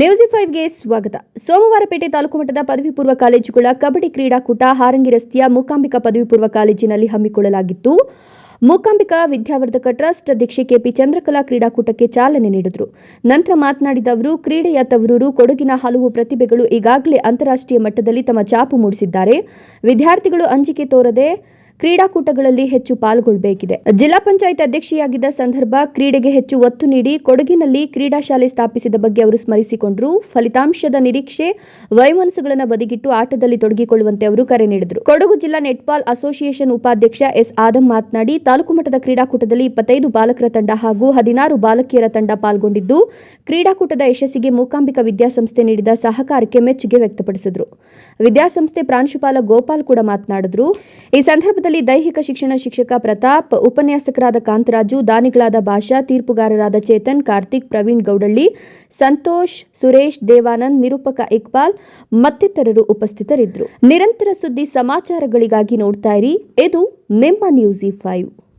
News ಫೈವ್ಗೆ ಸ್ವಾಗತ. ಸೋಮವಾರಪೇಟೆ ತಾಲೂಕು ಮಟ್ಟದ ಪದವಿ ಪೂರ್ವ ಕಾಲೇಜುಗಳ ಕಬಡ್ಡಿ ಕ್ರೀಡಾಕೂಟ ಹಾರಂಗಿ ರಸ್ತೆಯ ಮೂಕಾಂಬಿಕಾ ಪದವಿ ಪೂರ್ವ ಕಾಲೇಜಿನಲ್ಲಿ ಹಮ್ಮಿಕೊಳ್ಳಲಾಗಿತ್ತು. ಮೂಕಾಂಬಿಕಾ ವಿದ್ಯಾವರ್ಧಕ ಟ್ರಸ್ಟ್ ಅಧ್ಯಕ್ಷೆ ಕೆಪಿ ಚಂದ್ರಕಲಾ ಕ್ರೀಡಾಕೂಟಕ್ಕೆ ಚಾಲನೆ ನೀಡಿದರು. ನಂತರ ಮಾತನಾಡಿದ ಅವರು, ಕ್ರೀಡೆಯ ತವರೂರು, ಕೊಡಗಿನ ಹಲವು ಪ್ರತಿಭೆಗಳು ಈಗಾಗಲೇ ಅಂತಾರಾಷ್ಟ್ರೀಯ ಮಟ್ಟದಲ್ಲಿ ತಮ್ಮ ಚಾಪು ಮೂಡಿಸಿದ್ದಾರೆ. ವಿದ್ಯಾರ್ಥಿಗಳು ಅಂಜಿಕೆ ತೋರದೆ ಕ್ರೀಡಾಕೂಟಗಳಲ್ಲಿ ಹೆಚ್ಚು ಪಾಲ್ಗೊಳ್ಳಬೇಕಿದೆ ಜಿಲ್ಲಾ ಪಂಚಾಯತ್ ಅಧ್ಯಕ್ಷೆಯಾಗಿದ್ದ ಸಂದರ್ಭ ಕ್ರೀಡೆಗೆ ಹೆಚ್ಚು ಒತ್ತು ನೀಡಿ ಕೊಡಗಿನಲ್ಲಿ ಕ್ರೀಡಾ ಶಾಲೆ ಸ್ಥಾಪಿಸಿದ ಬಗ್ಗೆ ಅವರು ಸ್ಮರಿಸಿಕೊಂಡರು. ಫಲಿತಾಂಶದ ನಿರೀಕ್ಷೆ, ವೈಮನಸ್ಸುಗಳನ್ನು ಬದಿಗಿಟ್ಟು ಆಟದಲ್ಲಿ ತೊಡಗಿಕೊಳ್ಳುವಂತೆ ಅವರು ಕರೆ ನೀಡಿದರು. ಕೊಡಗು ಜಿಲ್ಲಾ ನೆಟ್ಬಾಲ್ ಅಸೋಸಿಯೇಷನ್ ಉಪಾಧ್ಯಕ್ಷ ಎಸ್. ಆದಂ ಮಾತನಾಡಿ, ತಾಲೂಕು ಮಟ್ಟದ ಕ್ರೀಡಾಕೂಟದಲ್ಲಿ ಇಪ್ಪತ್ತೈದು ಬಾಲಕರ ತಂಡ ಹಾಗೂ ಹದಿನಾರು ಬಾಲಕಿಯರ ತಂಡ ಪಾಲ್ಗೊಂಡಿದ್ದು, ಕ್ರೀಡಾಕೂಟದ ಯಶಸ್ಸಿಗೆ ಮೂಕಾಂಬಿಕಾ ವಿದ್ಯಾಸಂಸ್ಥೆ ನೀಡಿದ ಸಹಕಾರಕ್ಕೆ ಮೆಚ್ಚುಗೆ ವ್ಯಕ್ತಪಡಿಸಿದರು. ವಿದ್ಯಾಸಂಸ್ಥೆ ಪ್ರಾಂಶುಪಾಲ ಗೋಪಾಲ್ ಕೂಡ ಮಾತನಾಡಿದರು. ಈ ಸಂದರ್ಭದಲ್ಲಿ ದೈಹಿಕ ಶಿಕ್ಷಣ ಶಿಕ್ಷಕ ಪ್ರತಾಪ್, ಉಪನ್ಯಾಸಕರಾದ ಕಾಂತರಾಜು, ದಾನಿಗಳಾದ ಭಾಷಾ, ತೀರ್ಪುಗಾರರಾದ ಚೇತನ್, ಕಾರ್ತಿಕ್, ಪ್ರವೀಣ್ ಗೌಡಳ್ಳಿ, ಸಂತೋಷ್, ಸುರೇಶ್, ದೇವಾನಂದ್, ನಿರೂಪಕ ಇಕ್ಬಾಲ್ ಮತ್ತಿತರರು ಉಪಸ್ಥಿತರಿದ್ದರು. ನಿರಂತರ ಸುದ್ದಿ ಸಮಾಚಾರಗಳಿಗಾಗಿ ನೋಡ್ತಾ ಇರಿ. ಇದು ನಿಮ್ಮ ನ್ಯೂಸಿ ಫೈವ್.